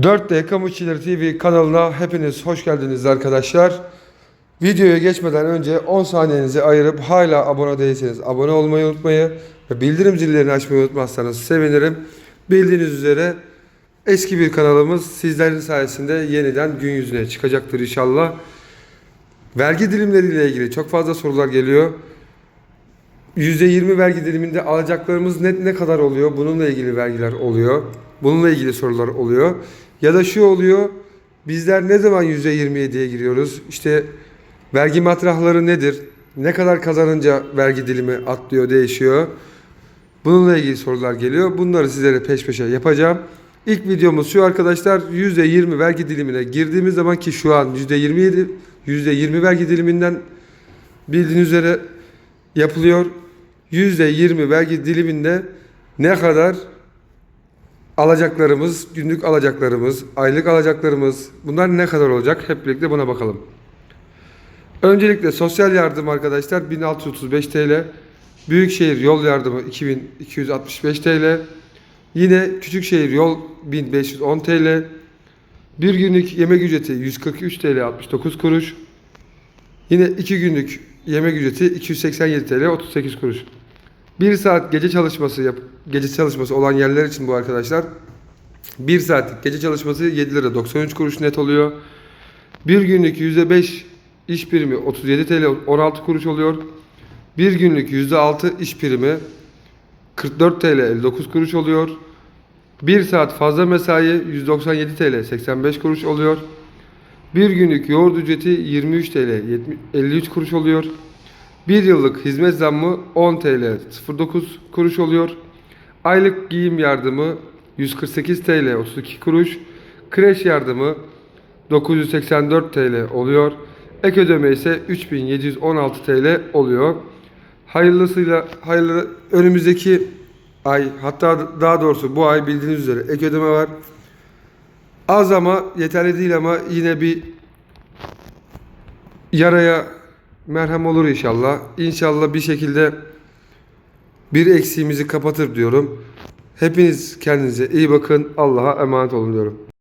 4D Kamu İşçileri TV kanalına hepiniz hoş geldiniz arkadaşlar. Videoya geçmeden önce 10 saniyenizi ayırıp hala abone değilseniz abone olmayı unutmayı ve bildirim zillerini açmayı unutmazsanız sevinirim. Bildiğiniz üzere eski bir kanalımız sizlerin sayesinde yeniden gün yüzüne çıkacaktır inşallah. Vergi dilimleriyle ilgili çok fazla sorular geliyor. %20 vergi diliminde alacaklarımız net ne kadar oluyor? Bununla ilgili vergiler oluyor. Bununla ilgili sorular oluyor. Ya da şu oluyor. Bizler ne zaman %27'ye giriyoruz? İşte vergi matrahları nedir? Ne kadar kazanınca vergi dilimi atlıyor, değişiyor? Bununla ilgili sorular geliyor. Bunları sizlere peş peşe yapacağım. İlk videomuz şu arkadaşlar. %20 vergi dilimine girdiğimiz zaman ki şu an %27 %20 vergi diliminden bildiğiniz üzere yapılıyor. %20 vergi diliminde ne kadar alacaklarımız, günlük alacaklarımız, aylık alacaklarımız bunlar ne kadar olacak? Hep birlikte buna bakalım. Öncelikle sosyal yardım arkadaşlar 1635 TL. Büyükşehir yol yardımı 2265 TL. Yine Küçükşehir yol 1510 TL. Bir günlük yemek ücreti 143 TL 69 kuruş. Yine 2 günlük yemek ücreti 287 TL 38 kuruş. 1 saat gece çalışması yap gece çalışması olan yerler için bu arkadaşlar 1 saatlik gece çalışması 7 lira 93 kuruş net oluyor. Bir günlük %5 iş primi 37 TL 16 kuruş oluyor. Bir günlük %6 iş primi 44 TL 59 kuruş oluyor. 1 saat fazla mesai 197 TL 85 kuruş oluyor. Bir günlük yoğurt ücreti 23 TL 70 53 kuruş oluyor. Bir yıllık hizmet zammı 10 TL 09 kuruş oluyor. Aylık giyim yardımı 148 TL 32 kuruş. Kreş yardımı 984 TL oluyor. Ek ödeme ise 3716 TL oluyor. Hayırlısıyla hayırlı önümüzdeki ay hatta daha doğrusu bu ay bildiğiniz üzere ek ödeme var. Az ama yeterli değil ama yine bir yaraya merhem olur inşallah. İnşallah bir şekilde bir eksiğimizi kapatır diyorum. Hepiniz kendinize iyi bakın. Allah'a emanet olun diyorum.